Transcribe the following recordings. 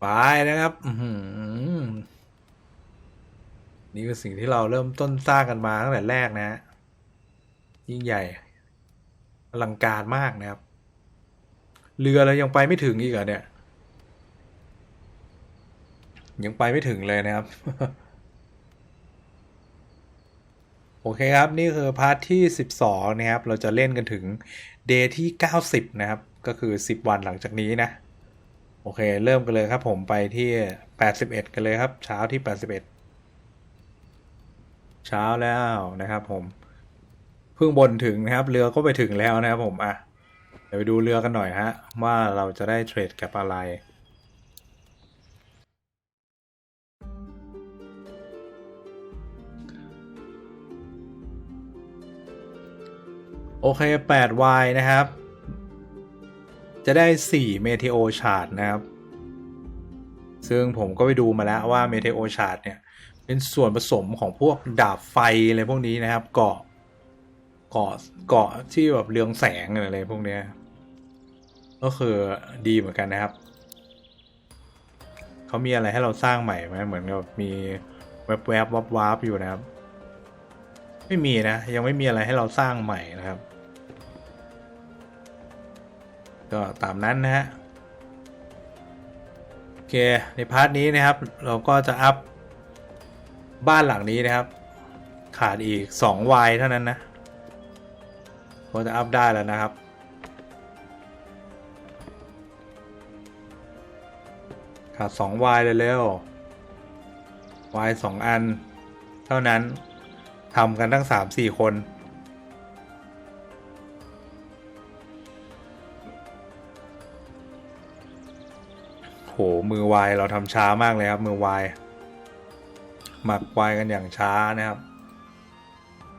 ไปนะครับอืนี่คือสิ่งที่เราเริ่มต้นสร้างกันมาตั้งแต่แรกนะฮะยิ่งใหญ่อลังการมากนะครับ เรือเรายังไปไม่ถึงอีกเหรอเนี่ย ยังไปไม่ถึงเลยนะครับ โอเคครับ นี่คือพาร์ทที่ 12 นะครับ เราจะเล่นกันถึงเดย์ที่ 90 นะครับ ก็คือ 10 วันหลังจากนี้นะ โอเค เริ่มกันเลยครับผมไปที่ 81 กันเลยครับ เช้าที่ 81 เช้าแล้วนะครับผม เพิ่งบนถึงนะครับ เรือก็ไปถึงแล้วนะครับผมอะเดี๋ยวไปดูเรือกันหน่อยฮะ ว่าเราจะได้เทรดกับอะไรโอเค 8Y นะครับ จะได้4 Meteo Chart นะครับ ซึ่งผมก็ไปดูมาแล้วว่า Meteo Chart เนี่ย เป็นส่วนผสมของพวกดาบไฟอะไรพวกนี้นะครับ เกาะเกาะเกาะที่แบบเรืองแสงอะไรพวกเนี้ยก็คือดีเหมือนกันนะครับ เขามีอะไรให้เราสร้างใหม่ไหมเหมือนกับมีแวบแวบวับวับอยู่นะครับ ไม่มีนะ ยังไม่มีอะไรให้เราสร้างใหม่นะครับ ก็ตามนั้นนะฮะโอเคในพาร์ทนี้นะครับ เราก็จะอัพบ้านหลังนี้นะครับ ขาดอีก2 y เท่านั้นนะก็จะอัพได้แล้วนะครับขาด2 y เลยเร็ว y 2 อัน เท่านั้นทำกันตั้ง 3-4 คน มือวายเราทำช้ามากเลยครับมือวายหมักวายกันอย่างช้านะครับ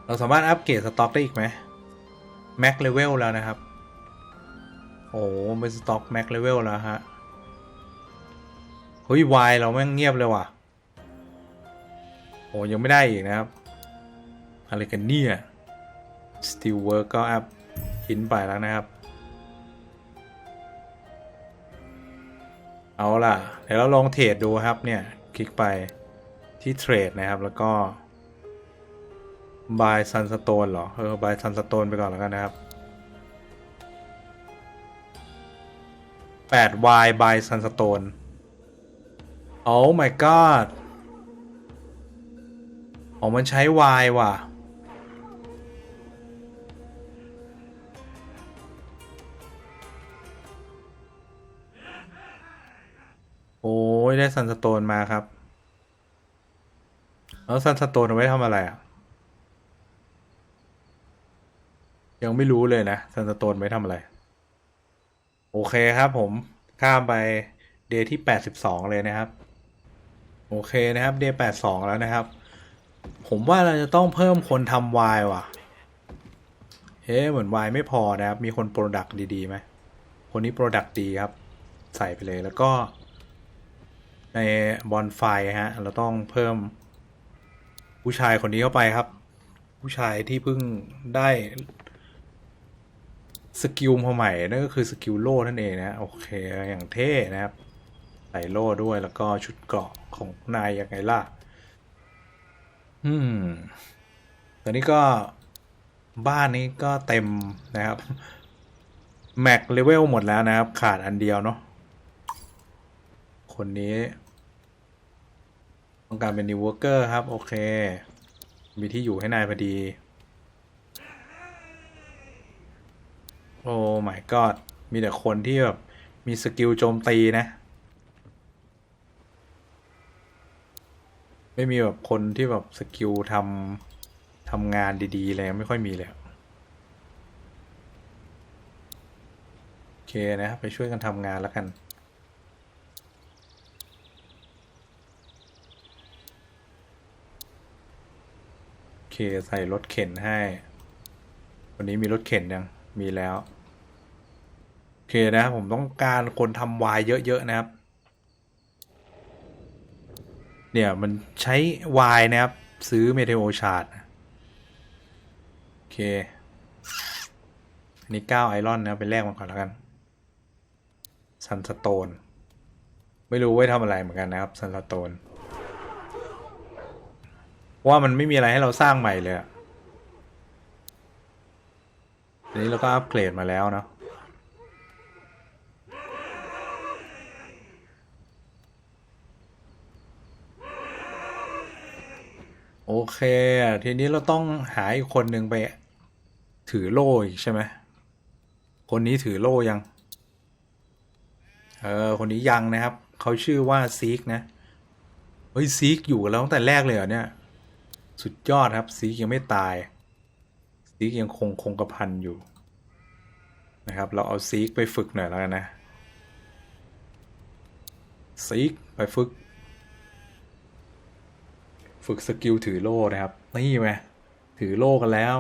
เราสามารถอัปเกรดสต็อกได้อีกไหมแม็กเลเวลแล้วนะครับ โอ้เป็นสต็อกแม็กเลเวลแล้วฮะเฮ้ยวายเราแม่งเงียบเลยว่ะโอ้ยังไม่ได้อีกนะครับ อะไรกันเนี่ย Steel Work ก็อัพหินไปแล้วนะครับ เอาล่ะ เดี๋ยวเราลองเทรดดูครับเนี่ยคลิกไปที่เทรดนะครับแล้วก็ buy sunstone เหรอ เออ buy sunstone ไปก่อนแล้วกันนะครับ 8y buy sunstone oh my god อ๋อมันใช้ y ว่ะ ยได้ซันสโตนมาครับ แล้วซันสโตนเอาไว้ทำอะไรอะ ยังไม่รู้เลยนะซันสโตนไว้ทำอะไร โอเคครับผมข้ามไปเดย์ที่82เลยนะครับ โอเคนะครับเดย์82แล้วนะครับ ผมว่าเราจะต้องเพิ่มคนทำวายว่ะ เฮ้เหมือนวายไม่พอนะครับ มีคนโปรดักต์ดีๆไหมคนนี้โปรดักต์ดีครับ ใส่ไปเลยแล้วก็ ในบอลไฟฮะ เราต้องเพิ่มผู้ชายคนนี้เข้าไปครับ ผู้ชายที่เพิ่งได้สกิลมาใหม่ นั่นก็คือสกิลโล่นั่นเองนะโอเค อย่างเท่นะครับใส่โล่ด้วยแล้วก็ชุดเกราะของนายยังไงล่ะ อืม ตอนนี้ก็บ้านนี้ก็เต็มนะครับ แม็กเลเวลหมดแล้วนะครับ ขาดอันเดียวเนาะ คนนี้ ต้องการเป็นนิวเวอร์เกอร์ครับ โอเค มีที่อยู่ให้นายพอดี โอ้ my god มีแต่คนที่แบบ มีสกิลโจมตีนะ ไม่มีแบบคนที่แบบสกิลทำทำงานดีๆเลยไม่ค่อยมีเลยโอเคนะ ไปช่วยกันทำงานแล้วกัน เคใส่รถเข็นให้ วันนี้มีรถเข็นยัง มีแล้ว โอเคนะผมต้องการคนทำวายเยอะ ๆ นะครับ เนี่ย มันใช้วายนะครับ ซื้อเมเทโอชาร์ดโอเค อันนี้9ไอรอนนะไปแลกมันก่อนแล้วกันซันสโตน ไม่รู้ไว้ทำอะไรเหมือนกันนะครับซันสโตน เพราะว่ามันไม่มีอะไรให้เราสร้างใหม่เลยอะอันนี้เราก็อัปเกรดมาแล้วเนาะโอเค ทีนี้เราต้องหาอีกคนหนึ่งไป ถือโล่อีกใช่ไหม คนนี้ถือโล่ยัง เออ คนนี้ยังนะครับ เขาชื่อว่าซีกนะ เฮ้ยซีกอยู่กับเราตั้งแต่แรกเลยเหรอเนี่ย สุดยอดครับซีกยังไม่ตายซีกยังคงคงกระพันอยู่ นะครับ เราเอาซีกไปฝึกหน่อยแล้วกันนะ ซีกไปฝึก ฝึกสกิลถือโล่นะครับ นี่ไหมถือโล่กันแล้ว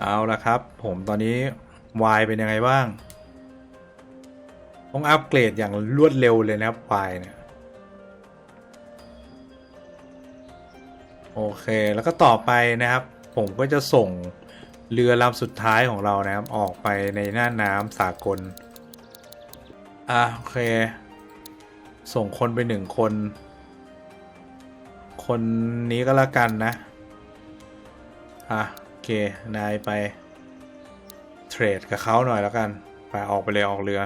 เอาละครับ ผมตอนนี้วายเป็นยังไงบ้าง ต้องอัปเกรดอย่างรวดเร็วเลยนะครับวายเนี่ยโอเคแล้วก็ต่อไปนะครับ ผมก็จะส่งเรือลำสุดท้ายของเรานะครับ ออกไปในหน้าน้ำสากล อะโอเค ส่งคนไปหนึ่งคน คนนี้ก็แล้วกันนะ อะโอเค นายไป เทรดกับเขาหน่อยแล้วกัน ไปออกไปเลยออกเรือ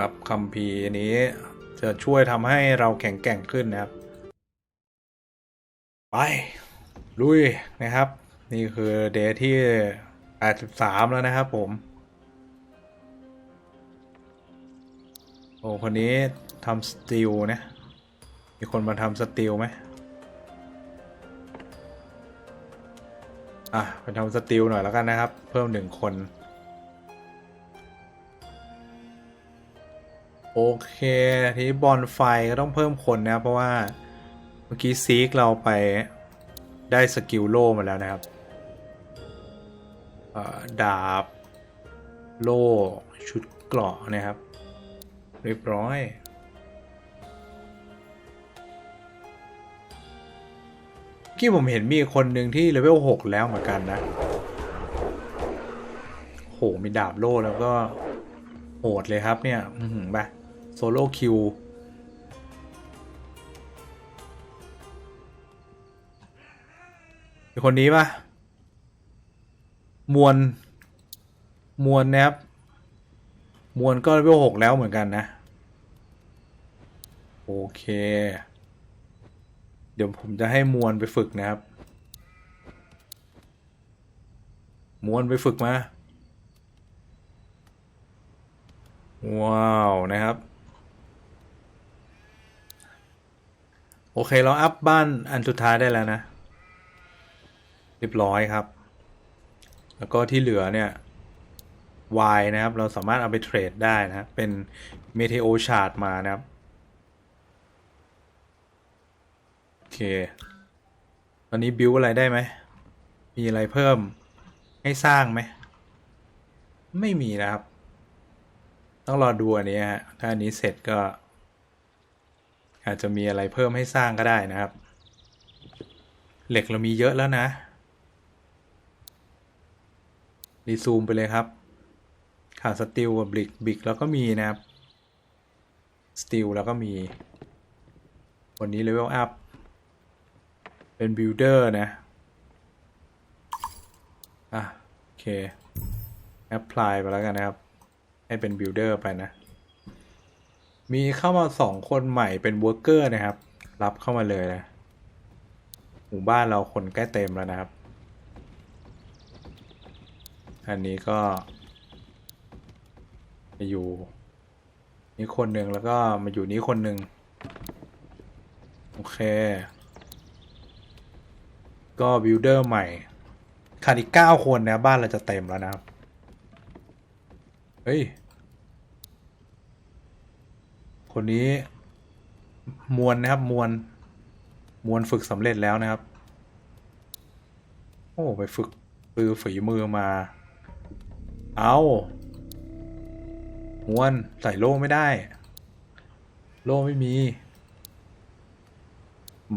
ครับคัมภีร์นี้จะช่วยทำให้เราแข็งแกร่งขึ้นนะครับ ไป ลุยนะครับ นี่คือเดย์ที่ 83 แล้วนะครับผมโอ้คนนี้ทำสตีลนะ มีคนมาทำสตีลไหมอะไปทำสตีลหน่อยแล้วกันนะครับ เพิ่มหนึ่งคน เคทีบอลไฟก็ต้องเพิ่มคนนะเพราะว่าเมื่อกี้ซีกเราไปได้สกิลโล่มาแล้วนะครับดาบ โล่ ชุดเกราะนะครับ เรียบร้อยกี้ผมเห็นมีคนหนึ่งที่เลเวล6แล้วเหมือนกันนะ โห มีดาบโล่แล้วก็โหดเลยครับเนี่ย อือหือไป โซโล่คิวคนนี้ปะมวลมวลนะครับ มวลก็เลเวลหกแล้วเหมือนกันนะ โอเค เดี๋ยวผมจะให้มวลไปฝึกนะครับ มวลไปฝึกมา ว้าวนะครับ โอเคเราอัพบ้านอันสุดท้ายได้แล้วนะ เรียบร้อยครับ แล้วก็ที่เหลือเนี่ย Y นะครับ เราสามารถเอาไปเทรดได้นะเป็นเมเทโอชาร์ดมานะครับ โอเค ตอนนี้บิวอะไรได้ไหม มีอะไรเพิ่มให้สร้างไหม ไม่มีนะครับ ต้องรอดูอันนี้ฮะ ถ้าอันนี้เสร็จก็ อาจจะมีอะไรเพิ่มให้สร้างก็ได้นะครับ เหล็กเรามีเยอะแล้วนะ รีซูมไปเลยครับ ขาดสติลกับบลิกบิกแล้วก็มีนะครับ สติลแล้วก็มี วันนี้เลเวลอัพ เป็นบิลเดอร์นะ อะ โอเคแอปพลายไปแล้วกันนะครับ ให้เป็นบิลเดอร์ไปนะ มีเข้ามาสองคนใหม่เป็นเวิร์กเกอร์นะครับ รับเข้ามาเลยนะหมู่บ้านเราคนใกล้เต็มแล้วนะครับ อันนี้ก็มาอยู่นี่คนหนึ่งแล้วก็มาอยู่นี้คนหนึ่งโอเค ก็บิลเดอร์ใหม่ขาดอีกเก้าคนนะบ้านเราจะเต็มแล้วนะครับ เฮ้ย คนนี้ มวลนะครับ มวลมวลฝึกสำเร็จแล้วนะครับ โอ้ ไปฝึกปือฝีมือมา เอามวนใส่โล่ไม่ได้ โล่ไม่มี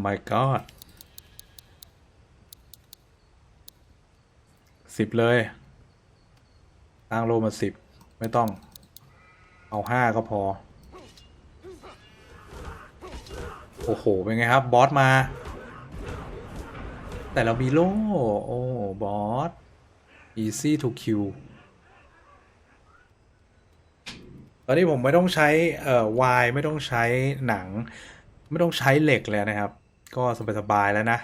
my god สิบเลยตั้งโลมาสิบไม่ต้อง เอาห้าก็พอ โอ้โห เป็นไงครับ บอสมา แต่เรามีโล่ โอ้ บอส easy to kill ตอนนี้ผมไม่ต้องใช้เอ่อวายไม่ต้องใช้หนัง ไม่ต้องใช้เหล็กเลยนะครับ ก็สบายๆแล้วนะ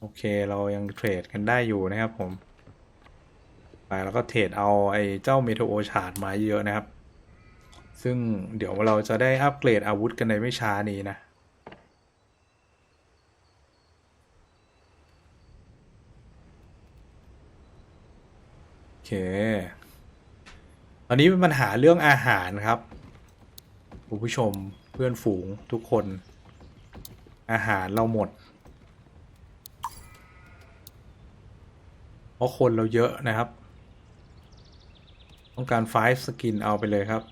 โอเคเรายังเทรดกันได้อยู่นะครับผม ไปแล้วก็เทรดเอาไอ้เจ้าเมโทโอชาร์ดมาเยอะนะครับ ซึ่งเดี๋ยวเราจะได้อัปเกรดอาวุธกันในไม่ช้านี้นะ โอเค ตอนนี้เป็นปัญหาเรื่องอาหารครับคุณผู้ชมเพื่อนฝูงทุกคน อาหารเราหมด เพราะคนเราเยอะนะครับ ต้องการไฟสกินเอาไปเลยครับ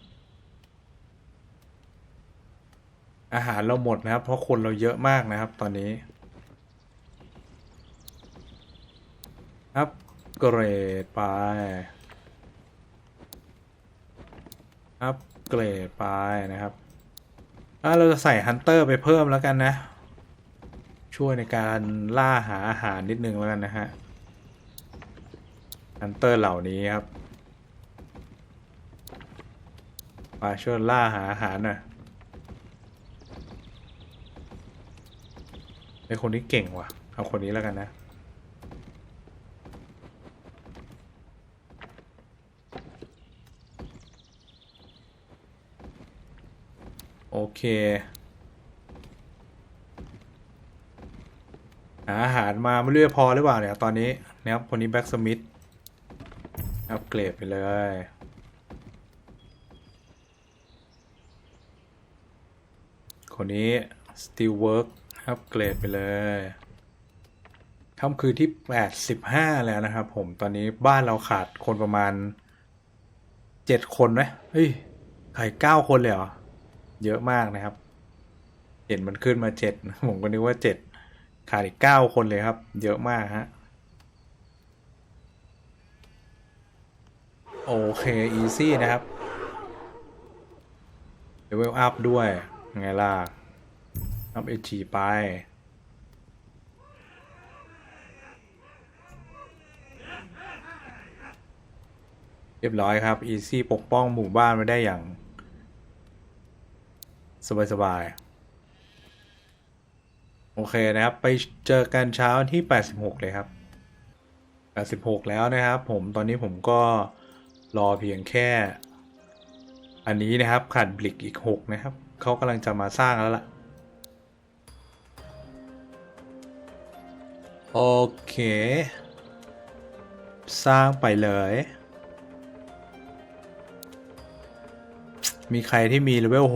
อาหารเราหมดนะครับ เพราะคนเราเยอะมากนะครับ ตอนนี้ อัพเกรดไป อัพเกรดไปนะครับถ้าเราจะใส่ฮันเตอร์ไปเพิ่มแล้วกันนะ ช่วยในการล่าหาอาหารนิดนึงแล้วกันนะฮะฮันเตอร์เหล่านี้ครับมาช่วยล่าหาอาหารหน่อย ไอคนนี้เก่งว่ะ เอาคนนี้แล้วกันนะ โอเคหาอาหารมาไม่รู้จะพอหรือเปล่าเนี่ย ตอนนี้นะครับคนนี้แบ็กสมิธอัปเกรดไปเลยคนนี้ Steel Work อัปเกรดไปเลยค่ำคืนที่ 85 แล้วนะครับผมตอนนี้บ้านเราขาดคนประมาณ 7 คนไหมเฮ้ยขาย9คนเลยเหรอ เยอะมากนะครับ เห็นมันขึ้นมา 7 ผมก็นึกว่า 7 ขาดอีก 9 คนเลยครับ เยอะมากฮะ โอเค อีซี่นะครับเลเวลอัพด้วย ไงล่ะ อัพเอจีไป เรียบร้อยครับ อีซี่ปกป้องหมู่บ้านมาได้อย่าง สบายๆ โอเคนะครับ ไปเจอกันเช้าที่ 86 เลยครับ 86 แล้วนะครับ ผมตอนนี้ผมก็รอเพียงแค่ อันนี้นะครับขาดบลิกอีก 6 นะครับ เขากำลังจะมาสร้างแล้วล่ะ โอเค สร้างไปเลย มีใครที่มีเลเวล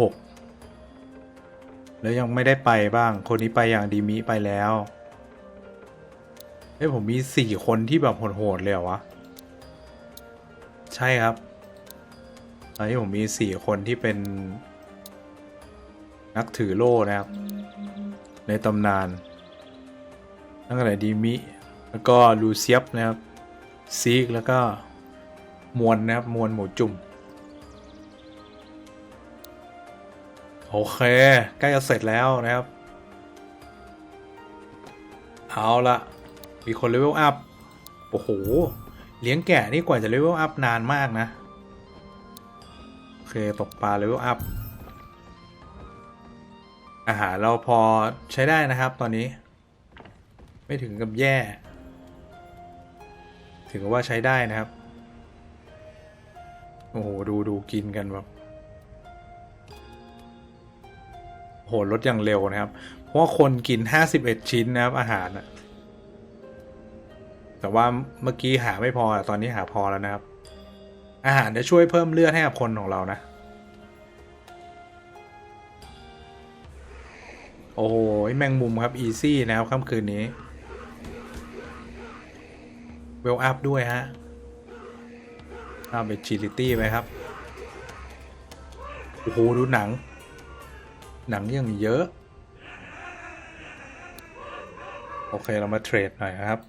6แล้วยังไม่ได้ไปบ้าง คนนี้ไปอย่างดีมิไปแล้วเอ้ยผมมีสี่คนที่แบบโหดๆเลยเหรอวะ ใช่ครับ ตอนนี้ผมมีสี่คนที่เป็น นักถือโล่นะครับ ในตำนาน ตั้งแต่ดีมิ แล้วก็ลูเซียบนะครับซีกแล้วก็มวลนะครับมวลหมูจุ่ม โอเค ใกล้จะเสร็จแล้วนะครับ เอาละมีคนเลเวลอัพ โอ้โห เลี้ยงแกะนี่กว่าจะเลเวลอัพนานมากนะ โอเคตกปลาเลเวลอัพอาหารเราพอใช้ได้นะครับตอนนี้ ไม่ถึงกับแย่ ถือว่าใช้ได้นะครับ โอ้โห ดูดูกินกันแบบโหลดอย่างเร็วนะครับ เพราะว่าคนกิน 51 ชิ้นนะครับ อาหารอะแต่ว่าเมื่อกี้หาไม่พอตอนนี้หาพอแล้วนะครับ อาหารจะช่วยเพิ่มเลือดให้กับคนของเรานะ โอ้โหแมงมุมครับอีซี่นะครับค่ำคืนนี้ เวลอัพด้วยฮะเอาไปจิลิตี้ไปครับ โอ้โห ดูหนัง หนังยังเยอะ โอเค เรามาเทรดหน่อยครับ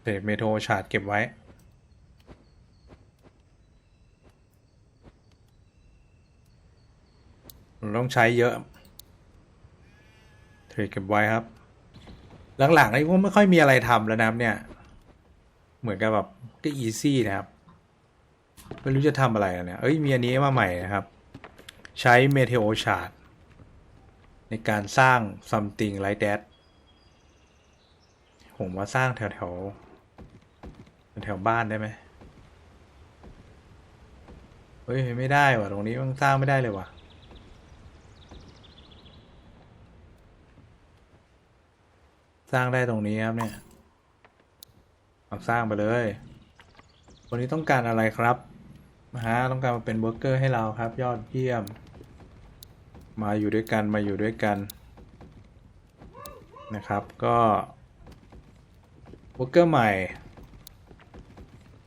เทรดเมโทรชาร์ดเก็บไว้ ต้องใช้เยอะ เทรดเก็บไว้ครับ หลังๆไอ้พวกไม่ค่อยมีอะไรทำแล้วนะครับเนี่ย เหมือนกับแบบก็อีซี่นะครับไม่รู้จะทำอะไรแล้วเนี่ยเอ้ยมีอันนี้มาใหม่นะครับ ใช้เมเทโอชาร์ดในการสร้าง something like that ผมว่าสร้างแถวแถวๆแถวบ้านได้ไหมเฮ้ยไม่ได้ว่ะตรงนี้มันสร้างไม่ได้เลยว่ะสร้างได้ตรงนี้ครับเนี่ย เอาสร้างไปเลย วันนี้ต้องการอะไรครับฮะต้องการมาเป็นเวิร์เกอร์ให้เราครับ ยอดเยี่ยม มาอยู่ด้วยกันมาอยู่ด้วยกันนะครับก็เวิร์เกอร์ใหม่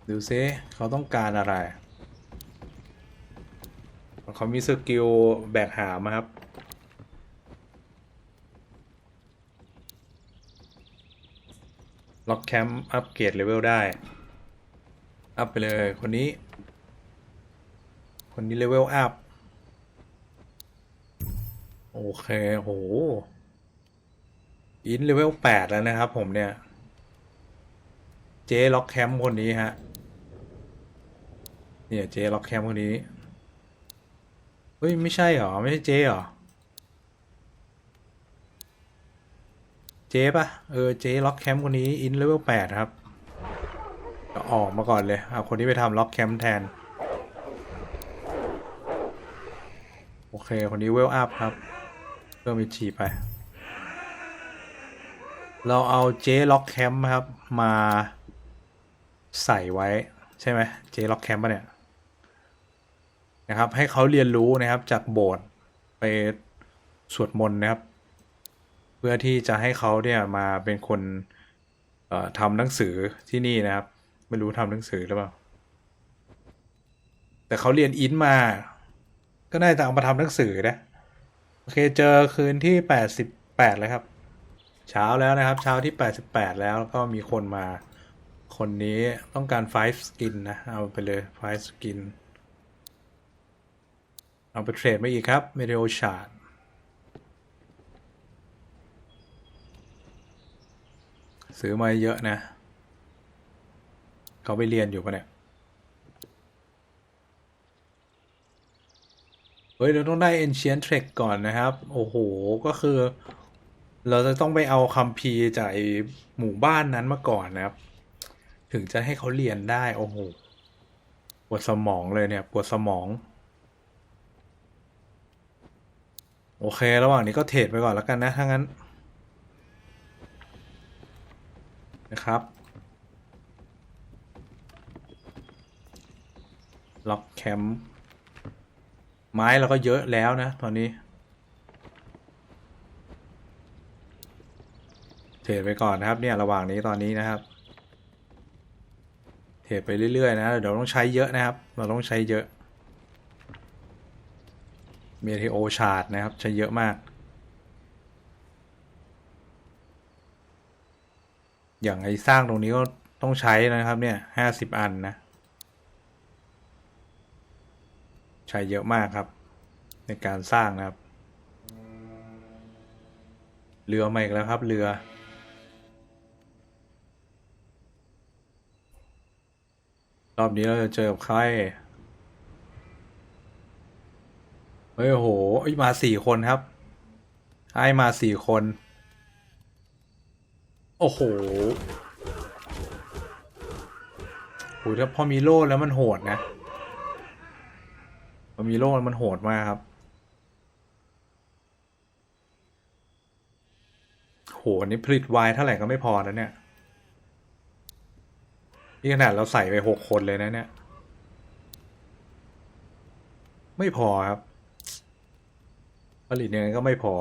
ดูซิเขาต้องการอะไรเขามีสกิลแบกหามครับ ล็อกแคมป์อัปเกรดเลเวลได้ อัพไปเลยคนนี้ คนนี้เลเวลอัพ โอเคโหอินเลเวลแปดแล้วนะครับผมเนี่ย เจล็อกแคมป์คนนี้ฮะ เนี่ยเจล็อกแคมป์คนนี้ เฮ้ย ไม่ใช่เหรอ ไม่ใช่เจหรอ เจปะเออเจ๊ล็อกแคมป์คนนี้อินเลเวลแปดครับก็ออกมาก่อนเลยเอาคนนี้ไปทำล็อกแคมป์แทน โอเค คนนี้เวลอัพครับเพิ่มอีกฉีไป เราเอาเจ๊ล็อกแคมป์ครับ มาใส่ไว้ใช่ไหมเจ๊ล็อกแคมป์ปะเนี่ยนะครับ ให้เขาเรียนรู้นะครับจากโบสถ์ไปสวดมนต์นะครับ เพื่อที่จะให้เขาเนี่ยมาเป็นคนเอ่อทำหนังสือที่นี่นะครับ ไม่รู้ทำหนังสือหรือเปล่า แต่เขาเรียนอินมา ก็น่าจะเอามาทำหนังสือนะโอเคเจอคืนที่แปดสิบแปดแล้วครับ เช้าแล้วนะครับ เช้าที่แปดสิบแปดแล้วก็มีคนมา คนนี้ต้องการไฟสกินนะ เอาไปเลยไฟสกินเอาไปเทรดมาอีกครับเมเดโอชาร์ด ซื้อมาเยอะนะ เขาไปเรียนอยู่ปะเนี่ย เฮ้ย เราต้องได้ Ancient Trek ก่อนนะครับ โอ้โห ก็คือ เราจะต้องไปเอาคัมภีร์จากหมู่บ้านนั้นมาก่อนนะครับ ถึงจะให้เขาเรียนได้ โอ้โห ปวดสมองเลยเนี่ย ปวดสมอง โอเค ระหว่างนี้ก็เทรดไปก่อนแล้วกันนะ ถ้างั้น นะครับ ล็อกแคมป์ไม้เราก็เยอะแล้วนะ ตอนนี้ เทรดไปก่อนนะครับ เนี่ยระหว่างนี้ตอนนี้นะครับ เทรดไปเรื่อยๆ นะ เดี๋ยวต้องใช้เยอะนะครับ เราต้องใช้เยอะ เมเทโอชาร์ดนะครับ ใช้เยอะมาก อย่างไอ้สร้างตรงนี้ก็ต้องใช้นะครับเนี่ยห้าสิบอันนะ ใช้เยอะมากครับ ในการสร้างนะครับ เรือมาอีกแล้วครับเรือ รอบนี้เราจะเจอกับใครเฮ้ยโหเอ้ยมาสี่คนครับไอ้มาสี่คน โอ้โหโหถ้าพอมีโล่แล้วมันโหดนะ พอมีโล่แล้วมันโหดมากครับ โหอันนี้ผลิตไวน์เท่าไหร่ก็ไม่พอนะเนี่ยนี่ขนาดเราใส่ไปหกคนเลยนะเนี่ย ไม่พอครับ ผลิตยังไงก็ไม่พอ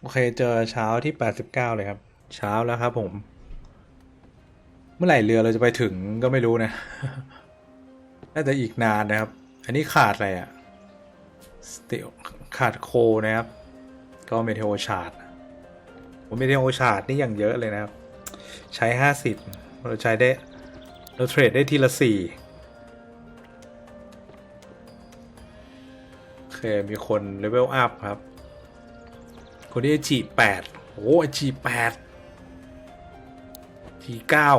โอเคเจอเช้าที่แปดสิบเก้าเลยครับ เช้าแล้วครับผม เมื่อไหร่เรือเราจะไปถึงก็ไม่รู้นะ น่าจะอีกนานนะครับ อันนี้ขาดอะไรอะสติขาดโคนะครับ ก็เมเทโอชาร์ดผมเมเทโอชาร์ดนี่อย่างเยอะเลยนะครับ ใช้ห้าสิบเราใช้ได้ เราเทรดได้ทีละสี่โอเคมีคนเลเวลอัพครับ คนที่จีแปดโอ้จีแปด ทีเก้า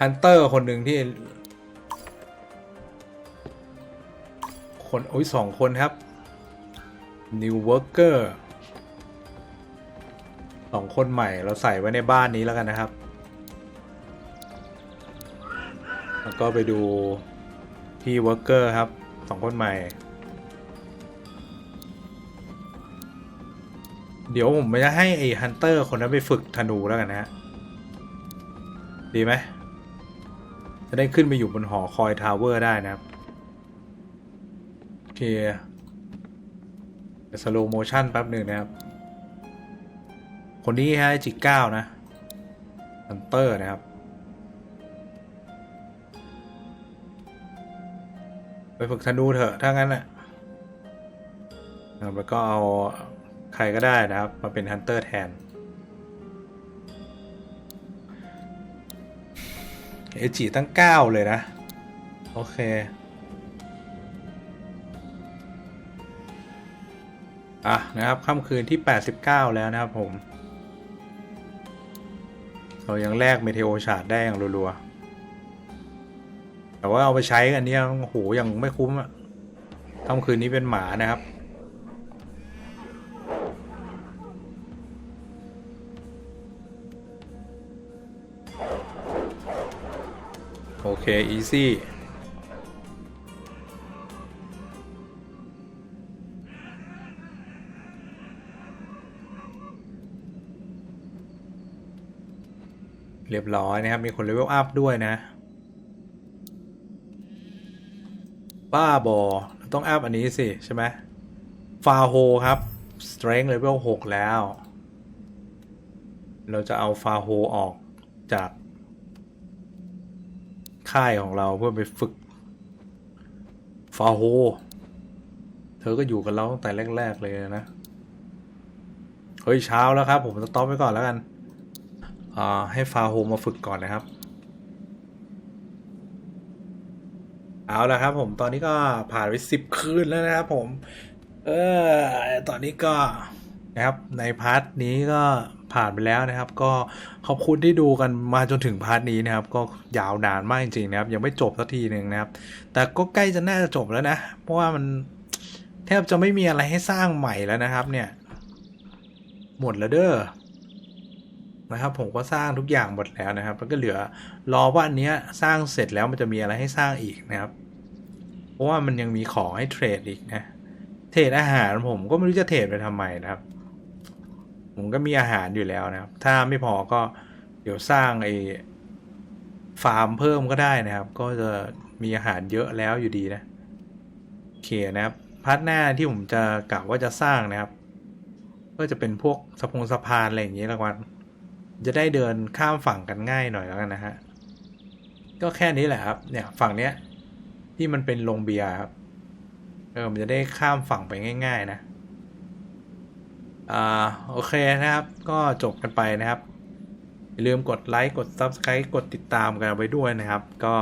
ฮันเตอร์คนหนึ่งที่ คนโอ้ยสองคนครับ New Worker สองคนใหม่เราใส่ไว้ในบ้านนี้แล้วกันนะครับ แล้วก็ไปดูพี่ Worker ครับสองคนใหม่ เดี๋ยวผมจะให้ไอ้ฮันเตอร์คนนั้นไปฝึกธนูแล้วกันนะฮะ ดีไหม จะได้ขึ้นไปอยู่บนหอคอยทาวเวอร์ได้นะครับโอเคสโลโมชั่นแป๊บหนึ่งนะครับ คนนี้ฮะจิกเก้านะฮันเตอร์นะครับ ไปฝึกธนูเถอะถ้างั้นนะแล้วก็เอา ใครก็ได้นะครับ มาเป็นฮันเตอร์แทน เอจิตั้ง 9 เลยนะ โอเค อะ นะครับค่ำคืนที่ 89 แล้วนะครับผม เรายังแลกเมเทโอชาร์ดได้อย่างรัวๆ แต่ว่าเอาไปใช้กันเนี่ยโอ้โหยังไม่คุ้มอะค่ำคืนนี้เป็นหมานะครับ โอเค อีซี่เรียบร้อยนะครับ มีคนเลเวลอัพด้วยนะ บ้าบอเราต้องอัพอันนี้สิ ใช่ไหมฟาโฮครับ strength level 6แล้ว เราจะเอาฟาโฮออกจาก ค่ายของเราเพื่อไปฝึกฟาโฮเธอก็อยู่กับเราตั้งแต่แรก ๆ เลยนะ เฮ้ย เช้าแล้วครับ ผมจะต็อปไว้ก่อนแล้วกัน อ่า ให้ฟาโฮมาฝึกก่อนนะครับ เอาละครับ ผมตอนนี้ก็ผ่านไปสิบคืนแล้วนะครับผม เออ ตอนนี้ก็นะครับในพาร์ทนี้ก็ ผ่านไปแล้วนะครับ ก็ขอบคุณที่ดูกันมาจนถึงพาร์ทนี้นะครับ ก็ยาวนานมากจริงๆนะครับ ยังไม่จบสักทีหนึ่งนะครับ แต่ก็ใกล้จะน่าจะจบแล้วนะ เพราะว่ามันแทบจะไม่มีอะไรให้สร้างใหม่แล้วนะครับ เนี่ย หมดแล้วเด้อนะครับผมก็สร้างทุกอย่างหมดแล้วนะครับ แล้วก็เหลือรอว่าอันเนี้ยสร้างเสร็จแล้วมันจะมีอะไรให้สร้างอีกนะครับ เพราะว่ามันยังมีของให้เทรดอีกนะ เทรดอาหารผมก็ไม่รู้จะเทรดไปทำไมนะครับ ผมก็มีอาหารอยู่แล้วนะครับ ถ้าไม่พอก็เดี๋ยวสร้างไอ้ฟาร์มเพิ่มก็ได้นะครับ ก็จะมีอาหารเยอะแล้วอยู่ดีนะโอเคนะครับพาร์ทหน้าที่ผมจะกะว่าจะสร้างนะครับ ก็จะเป็นพวกสะพงสะพานอะไรอย่างนี้ยละกันจะได้เดินข้ามฝั่งกันง่ายหน่อยแล้วกันนะฮะก็แค่นี้แหละครับ เนี่ยฝั่งเนี้ยที่มันเป็นโรงเบียร์ครับเออมันจะได้ข้ามฝั่งไปง่าย ๆ นะ อ่าโอเคนะครับ ก็จบกันไปนะครับ อย่าลืมกดไลค์กด Subscribe กดติดตามกันไว้ด้วยนะครับ ก็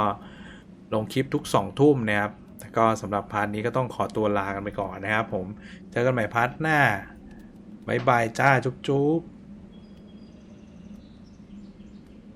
ลงคลิปทุก 2 ทุ่มนะครับแต่ก็สำหรับพาร์ทนี้ก็ต้องขอตัวลากันไปก่อนนะครับผม เจอกันใหม่พาร์ทหน้าบายบายจ้า จุ๊บๆ